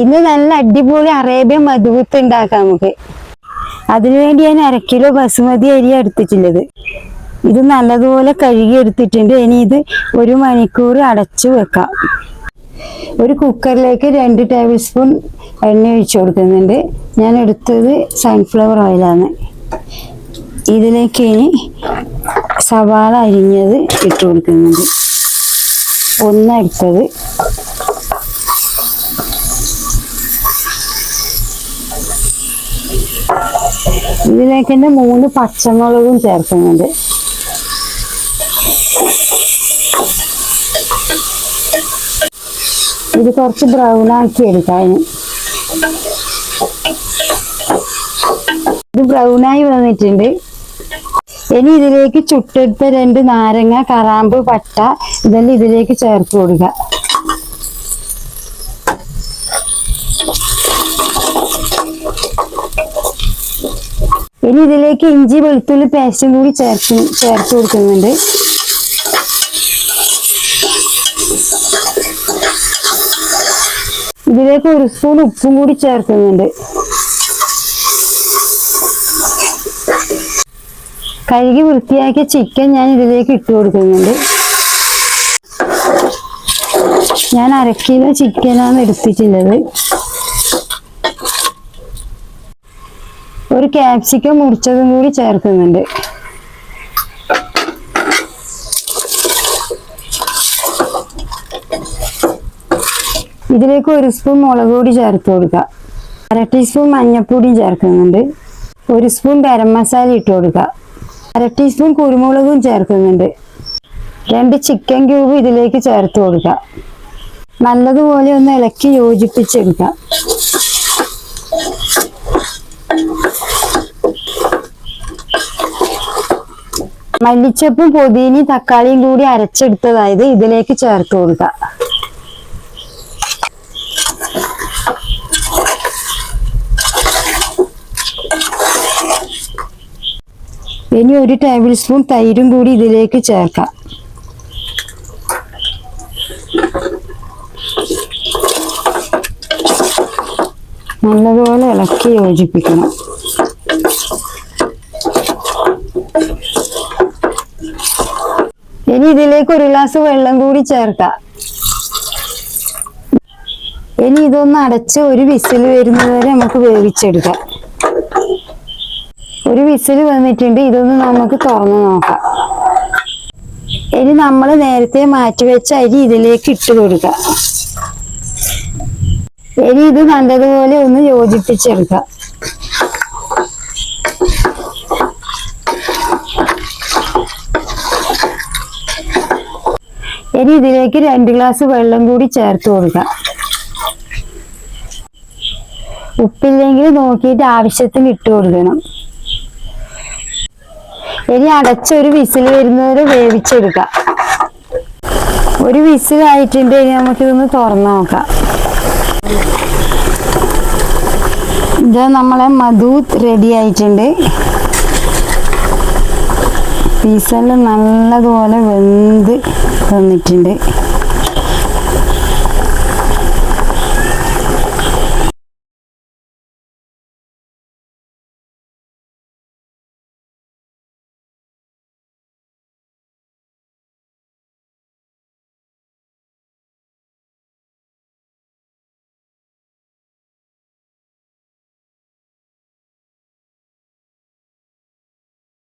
ഇന്ന് നല്ല അടിപൊളി അറേബ്യൻ മധുപുത്ത് ഉണ്ടാക്കാം നമുക്ക്. അതിനുവേണ്ടി ഞാൻ അര കിലോ ബസുമതി അരി എടുത്തിട്ടുള്ളത്. ഇത് നല്ലതുപോലെ കഴുകി എടുത്തിട്ടുണ്ട് ഇനി ഇത് ഒരു മണിക്കൂർ അടച്ചു വെക്കാം. ഒരു കുക്കറിലേക്ക് രണ്ട് ടേബിൾ സ്പൂൺ എണ്ണ ഒഴിച്ചു കൊടുക്കുന്നുണ്ട്. ഞാൻ എടുത്തത് സൺഫ്ലവർ ഓയിലാണ് ഇതിലേക്ക് ഇനി സവാള അരിഞ്ഞത് ഇട്ട് കൊടുക്കുന്നുണ്ട്. ഒന്നെടുത്തത് ഇതിലേക്ക് തന്നെ മൂന്ന് പച്ചമുളകും ചേർക്കുന്നുണ്ട്. ഇത് കുറച്ച് ബ്രൗൺ ആക്കി എടുക്കാം ഇത് ബ്രൗൺ ആയി വന്നിട്ടുണ്ട്. ഇനി ഇതിലേക്ക് ചുട്ടെടുത്ത രണ്ട് നാരങ്ങ കറാമ്പ് പട്ട ഇതെല്ലാം ഇതിലേക്ക് ചേർത്ത് കൊടുക്കുക ഇനി ഇതിലേക്ക് ഇഞ്ചി വെളുത്തുള്ളി പേസ്റ്റും കൂടി ചേർത്ത് ചേർത്ത് കൊടുക്കുന്നുണ്ട്. ഇതിലേക്ക് ഒരു സ്പൂൺ ഉപ്പും കൂടി ചേർക്കുന്നുണ്ട്. കഴുകി വൃത്തിയാക്കിയ ചിക്കൻ ഞാൻ ഇതിലേക്ക് ഇട്ട് കൊടുക്കുന്നുണ്ട്. ഞാൻ അര കിലോ ചിക്കനാണ് എടുത്തിട്ടുള്ളത്. ഒരു ക്യാപ്സിക്കം മുറിച്ചതും കൂടി ചേർക്കുന്നുണ്ട്. ഇതിലേക്ക് ഒരു സ്പൂൺ മുളക് പൊടി ചേർത്ത് കൊടുക്കുക. അര ടീസ്പൂൺ മഞ്ഞൾപ്പൊടിയും ചേർക്കുന്നുണ്ട്. ഒരു സ്പൂൺ ഗരം മസാല ഇട്ട് കൊടുക്കുക. അര ടീസ്പൂൺ കുരുമുളകും ചേർക്കുന്നുണ്ട്. രണ്ട് ചിക്കൻ ക്യൂബ് ഇതിലേക്ക് ചേർത്ത് കൊടുക്കുക. നല്ലതുപോലെ ഒന്ന് ഇളക്കി യോജിപ്പിച്ചെടുക്കുക. മല്ലിച്ചപ്പും പൊതിനി തക്കാളിയും കൂടി അരച്ചെടുത്തതായത് ഇതിലേക്ക് ചേർത്ത് കൊടുക്കുക ഇനി ഒരു ടേബിൾ സ്പൂൺ തൈരും കൂടി ഇതിലേക്ക് ചേർക്കാം. നല്ലതുപോലെ ഇളക്കി യോജിപ്പിക്കണം. ഇനി ഇതിലേക്ക് ഒരു ഗ്ലാസ് വെള്ളം കൂടി ചേർക്കാം ഇനി ഇതൊന്ന് അടച്ച് ഒരു വിസിൽ വരുന്നത് വരെ നമുക്ക് വേവിച്ചെടുക്കാം. ഒരു വിസിൽ വന്നിട്ടുണ്ട് ഇതൊന്ന് നമുക്ക് തുറന്നു നോക്കാം. ഇനി നമ്മൾ നേരത്തെ മാറ്റിവെച്ച അരി ഇതിലേക്ക് ഇട്ട് കൊടുക്കാം. ഇനി ഇത് നല്ലതുപോലെ ഒന്ന് യോജിപ്പിച്ചെടുക്കാം. ഇനി ഇതിലേക്ക് രണ്ട് ഗ്ലാസ് വെള്ളം കൂടി ചേർത്ത് കൊടുക്കാം. ഉപ്പില്ലെങ്കിൽ നോക്കിയിട്ട് ആവശ്യത്തിന് ഇട്ട് കൊടുക്കണം. ഇനി അടച്ച ഒരു വിസിൽ വരുന്നവരെ വേവിച്ചെടുക്കാം. ഒരു വിസിലായിട്ടുണ്ട് ഇനി നമുക്കിതൊന്ന് തുറന്നു നോക്കാം. ഇത് നമ്മളെ മധു റെഡി ആയിട്ടുണ്ട്. പീസെല്ലാം നല്ലതുപോലെ വെന്ത് വന്നിട്ടുണ്ട്.